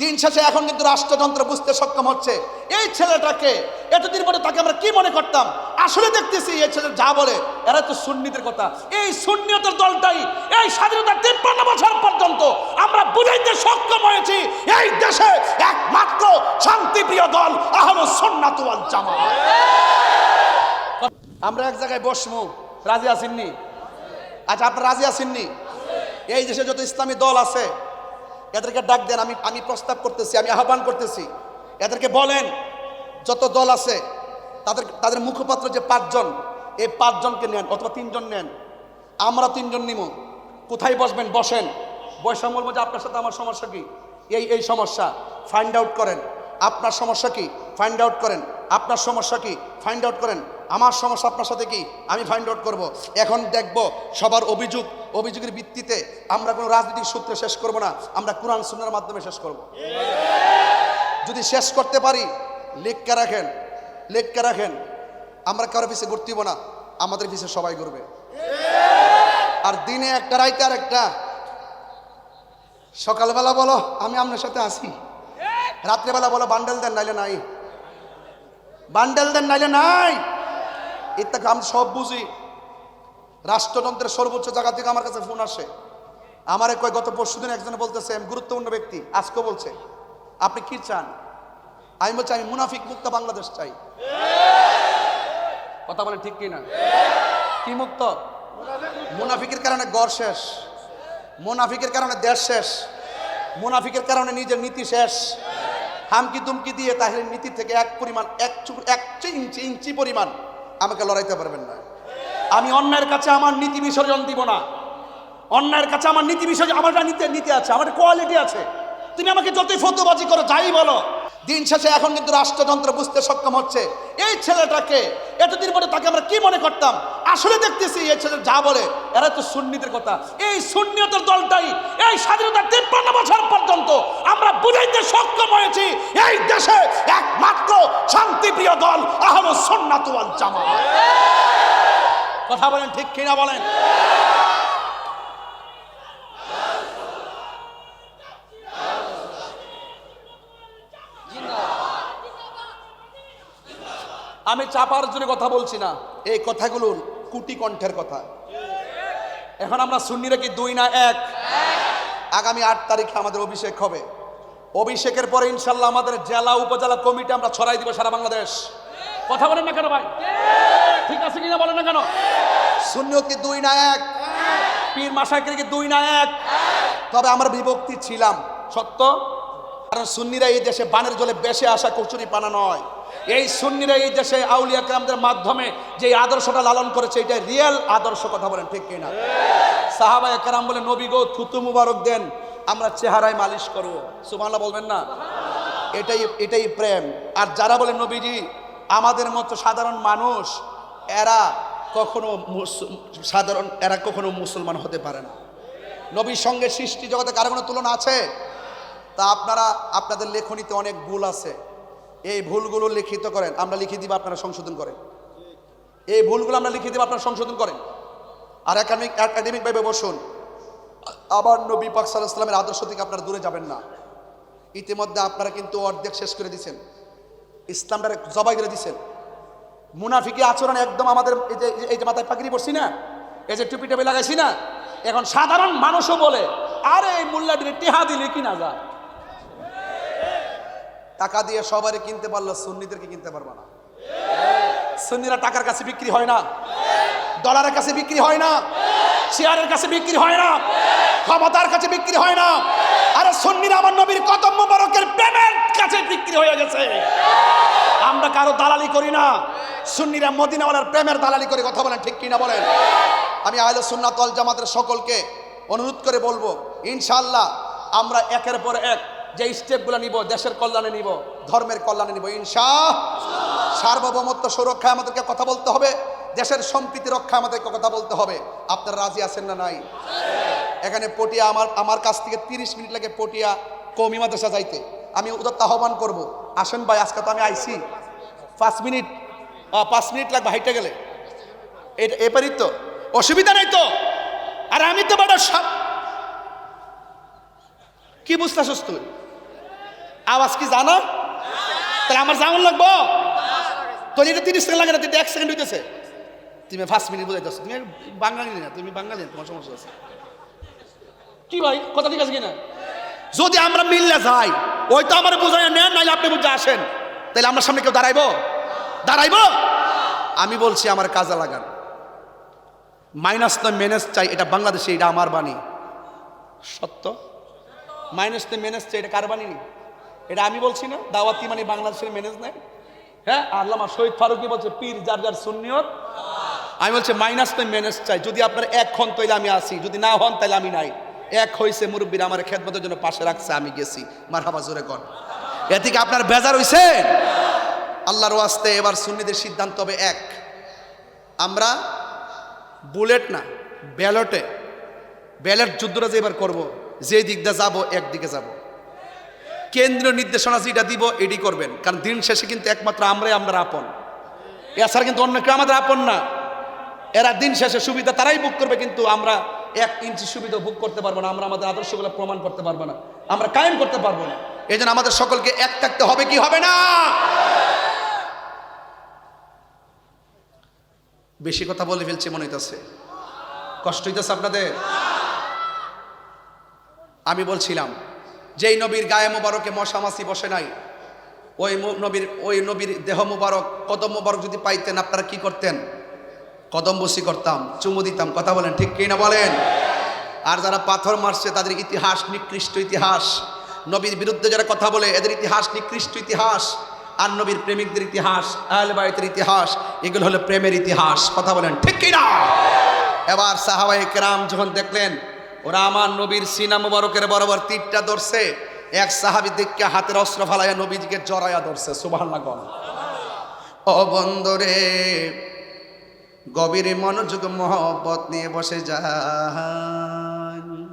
দিন শেষে এখন কিন্তু রাষ্ট্রযন্ত্র বুঝতে সক্ষম হচ্ছে। এই ছেলেটাকে এতদিন পরে তাকে আমরা কি মনে করতাম? আসলে দেখতেছি এই ছেলে যা বলে, এরা তো সুন্নিদের কথা। এই সুন্নিয়তের দলটাই এই স্বাধীনতা তিপ্পান্ন বছর পর্যন্ত আমরা বুঝাইতে সক্ষম হয়েছি, এই দেশে একমাত্র শান্তিপ্রিয় দল আহল সন্ন্যাত ওয়াল জামাত। আমরা এক জায়গায় বসমু রাজি আসেননি আচ্ছা আপনার রাজি আসেননি এই দেশে যত ইসলামী দল আছে এদেরকে ডাক দেন, আমি আমি প্রস্তাব করতেছি, আমি আহ্বান করতেছি। এদেরকে বলেন, যত দল আছে, তাদের তাদের মুখপাত্র যে পাঁচজন, এই পাঁচজনকে নেন, অথবা তিনজন নেন। আমরা তিনজন নিব কোথায় বসবেন? বসেন। বৈষম্য বলব যে আপনার সাথে আমার সমস্যা কি? এই এই সমস্যা। ফাইন্ড আউট করেন। আপনার সমস্যা কি? ফাইন্ড আউট করেন। আপনার সমস্যা কি? ফাইন্ড আউট করেন। আমার সমস্যা আপনার সাথে কি? আমি ফাইন্ড আউট করব। এখন দেখব সবার অভিযোগ, অভিযোগের ভিত্তিতে আমরা কোনো রাজনৈতিক সূত্রে শেষ করব না, আমরা কোরআন সুন্নার মাধ্যমে শেষ করব। যদি শেষ করতে পারি, লেখকে রাখেন লেখকে রাখেন। আমরা কারও পিছিয়ে ঘুরতিব না, আমাদের পিছিয়ে সবাই ঘুরবে আর দিনে একটা রাইতে আর একটা। সকালবেলা বলো, আমি আপনার সাথে আসি রাত্রেবেলা বলো, বান্ডেল দেন, নাইলে নাই। বান্ডেল দেন নাইলে নাই। ইত্যাদি আমি সব বুঝি। রাষ্ট্রযন্ত্রের সর্বোচ্চ জায়গা থেকে আমার কাছে ফোন আসে। আমার কয়, গত পরশু দিন একজনে বলতেছে আমি গুরুত্বপূর্ণ ব্যক্তি আজকে বলছে। আপনি কি চান? আমি বলছি, আমি মুনাফিক মুক্ত বাংলাদেশ চাই। কথা বলে ঠিক কি না কি মুক্ত? মুনাফিকের কারণে গড় শেষ। মুনাফিকের কারণে দেশ শেষ। মুনাফিকের কারণে নিজের নীতি শেষ। হামকি দুমকি দিয়ে তাহলে নীতি থেকে এক পরিমাণ, এক এক ইঞ্চি ইঞ্চি পরিমাণ আমাকে লড়াইতে পারবেন না। আমি অন্যের কাছে আমার নীতি বিসর্জন দিব না। অন্যের কাছে আমার নীতি বিসর্জন আমার একটা নীতি নীতি আছে, আমার কোয়ালিটি আছে। তুমি আমাকে যতই ফতোবাজি করো, যাই বলো। দিন শেষে এখন কিন্তু রাষ্ট্রযন্ত্র বুঝতে সক্ষম হচ্ছে। এই ছেলেটাকে এতদিন পরে তাকে আমরা কি মনে করতাম? আসলে দেখতেছি এই ছেলে যা বলে, এরা তো সুন্নিদের কথা। এই সুন্নিয়তের দলটাই এই স্বাধীনতা তিপ্পান্ন বছর পর্যন্ত আমরা বুঝাইতে সক্ষম হয়েছি, এই দেশে একমাত্র শান্তিপ্রিয় দল আহল সন্ন্যাত জামাত। কথা বলেন ঠিক কিনা বলেন? আমি চাপার জন্য কথা বলছি না। এই কথাগুলো কুটি কণ্ঠের কথা। এখন আমরা সুন্নিরা কি দুই না এক? আগামী আট তারিখে আমাদের অভিষেক হবে। অভিষেকের পরে ইনশাল্লাহ আমাদের জেলা উপজেলা কমিটি আমরা ছড়াই দিব সারা বাংলাদেশ। কথা বলেন না কেন ভাই? ঠিক আছে কিনা বলেন না কেন? সুন্নিও কি দুই না এক? পীর মাসাকের কি দুই না এক? তবে আমরা বিভক্তি ছিলাম। সত্য? কারণ সুন্নিরা এই দেশে বানের জলে বেশে আসা কচুরি পানা নয়। এই সুন্নিরা এই দেশে আউলিয়া কেরামদের মাধ্যমে যে আদর্শটা লালন করেছে, এটা রিয়েল আদর্শ কথা বলেন, ঠিক কিনা? সাহাবা একরাম বলে, নবী গো, থুতু মুবারক দেন, আমরা চেহারায় মালিশ করব। সুবহানাল্লাহ বলবেন না? এটাই এটাই প্রেম। আর যারা বলে, নবীজি, আমাদের মতো সাধারণ মানুষ, এরা কখনো সাধারণ, এরা কখনো মুসলমান হতে পারে না। নবীর সঙ্গে সৃষ্টি জগতে কারও কোনো তুলনা আছে? তা আপনারা, আপনাদের লেখনীতে অনেক ভুল আছে। এই ভুলগুলো লিখিত করেন। আমরা লিখে দিব, আপনারা সংশোধন করেন। এই ভুলগুলো আমরা লিখে দিব, আপনারা সংশোধন করেন। আর একাডেমিক একাডেমিক ভাবে বসুন। আবার নবী পাক সাল্লাহ ইসলামের আদর্শ থেকে আপনারা দূরে যাবেন না। ইতিমধ্যে আপনারা কিন্তু অর্ধেক শেষ করে দিয়েছেন ইসলামটা জবাই করে দিয়েছেন মুনাফিকি আচরণ একদম আমাদের এই যে এই যে মাথায় পাগড়ি পড়ছি না? এই যে টুপি টুপি লাগাইছি না? এখন সাধারণ মানুষও বলে, আরে এই মোল্লাটির টেহা দিলে কিনা যায়? টাকা দিয়ে সবারই কিনতে পারল সুন্নিদেরকে কিনতে পারব না। সুন্নিরা টাকার কাছে বিক্রি হয় না। ডলারের কাছে বিক্রি হয় না। চেয়ারের কাছে বিক্রি হয় না। ক্ষমতার কাছে বিক্রি হয় না। আরে সুন্নিরা আমার নবীর কদম মোবারকের প্রেমের কাছে বিক্রি হয়ে গেছে। আমরা কারও দালালি করি না। সুন্নিরা মদিনাওয়ালার প্রেমের দালালি করে কথা বলেন, ঠিক কিনা বলেন? আমি আহলে সুন্নাত জামাতের সকলকে অনুরোধ করে বলব, ইনশাআল্লাহ আমরা একের পর এক যে স্টেপগুলো নিব, দেশের কল্যাণে নিব, ধর্মের কল্যাণে নিব, ইনশা সার্বভৌমত্ব সুরক্ষায় আমাদেরকে কথা বলতে হবে, দেশের সম্প্রীতি রক্ষায় আমাদেরকে কথা বলতে হবে। আপনারা রাজি আছেন না নাই? এখানে পটিয়া আমার আমার কাছ থেকে তিরিশ মিনিট লাগে পটিয়া কৌমি মাদ্রাসা যাইতে। আমি উদত্ত আহ্বান করব। আসেন ভাই, আজকে তো আমি আইছি। পাঁচ মিনিট পাঁচ মিনিট লাগবে হাইটে গেলে। এটা এপারই তো। অসুবিধা নাই তো। আর আমি তো বড় কি বুঝতেছস তুই? আওয়াজ কি জানো? তাহলে আমার যেমন লাগবো? তো এটা তিরিশ সেকেন্ড লাগে না এটা এক সেকেন্ড হইতেছে। তুমি ফার্স্ট মিনিট বুঝাইতেছো। তুমি বাঙালি না তুমি বাঙালি না, তোমার সমস্যা আছে। কি ভাই কথা ঠিক আছে কিনা? যদি আমরা মিললে যাই ওই তো আমার বোঝাই নেন নাইলে আপনি বুঝে আসেন। তাহলে আমার সামনে কেউ দাঁড়াইবো? দাঁড়াইবো? আমি বলছি আমার কাজে লাগান। মাইনাস নয় মেনেস চাই এটা বাংলাদেশে এটা আমার বাণী। সত্য? মাইনাস নয় মেনেস চাই এটা কার বাণী? নি? এটা আমি বলছি না, দাওয়াতি মানে বাংলাদেশের ম্যানেজ নাই। হ্যাঁ আল্লামা শহীদ ফারুকি বলছে, পীর যার যার সুন্নিয়ত। আমি বলছি মাইনাস নয় মেনেজ চাই। যদি আপনার এক হন, তাইলে আমি আসি যদি না হন তাহলে আমি নাই। এক হয়েছে মুরব্বীরা আমার খেদমতের জন্য পাশে রাখছে, আমি গেছি। মার হাবা জোরে কর। এদিকে আপনার বেজার হইছে? আল্লাহর ওয়াস্তে এবার সুন্নিদের সিদ্ধান্ত হবে এক। আমরা বুলেট না, ব্যালটে। ব্যালট যুদ্ধটা যে এবার করব। যে দিক দিয়ে যাব, একদিকে যাব। কেন্দ্রীয় নির্দেশনা যেটা দিব, এটি করবেন। কারণ দিন শেষে কিন্তু একমাত্র আমরাই আমরা আপন। এছাড়া কিন্তু অন্য কেউ আমাদের আপন না। এরা দিন শেষে সুবিধা তারাই বুক করবে, কিন্তু আমরা এক ইঞ্চি সুবিধা বুক করতে পারব না। আমরা আমাদের আদর্শগুলো প্রমাণ করতে পারব না। আমরা কায়েম করতে পারব না। এই আমাদের সকলকে এক থাকতে হবে কি হবে না? বেশি কথা বলে ফেলছে, মনে হইতেছে। কষ্ট হইতেছে আপনাদের? আমি বলছিলাম, যেই নবীর গায়ে মোবারকে মশামাছি বসে নাই, ওই নবীর ওই নবীর দেহ মোবারক, কদম মোবারক যদি পাইতেন, আপনারা কি করতেন? কদম বসি করতাম, চুমু দিতাম, কথা বলেন ঠিক কি না বলেন? আর যারা পাথর মারছে, তাদের ইতিহাস নিকৃষ্ট ইতিহাস। নবীর বিরুদ্ধে যারা কথা বলে, এদের ইতিহাস নিকৃষ্ট ইতিহাস। আর নবীর প্রেমিকদের ইতিহাস, আহলে ইতিহাস, এগুলো হলো প্রেমের ইতিহাস, কথা বলেন ঠিক কি না এবার সাহাবাই কেরাম যখন দেখলেন ওরা আমার নবীর সিনা মুবারকের বরাবর তীরটা ধরছে। এক সাহাবি দিককে হাতের অস্ত্র ফালাইয়া নবীজিকে জড়াইয়া ধরছে সুবাহ ও বন্দরে গভীর মনোযোগ, মহব্বত নিয়ে বসে যান।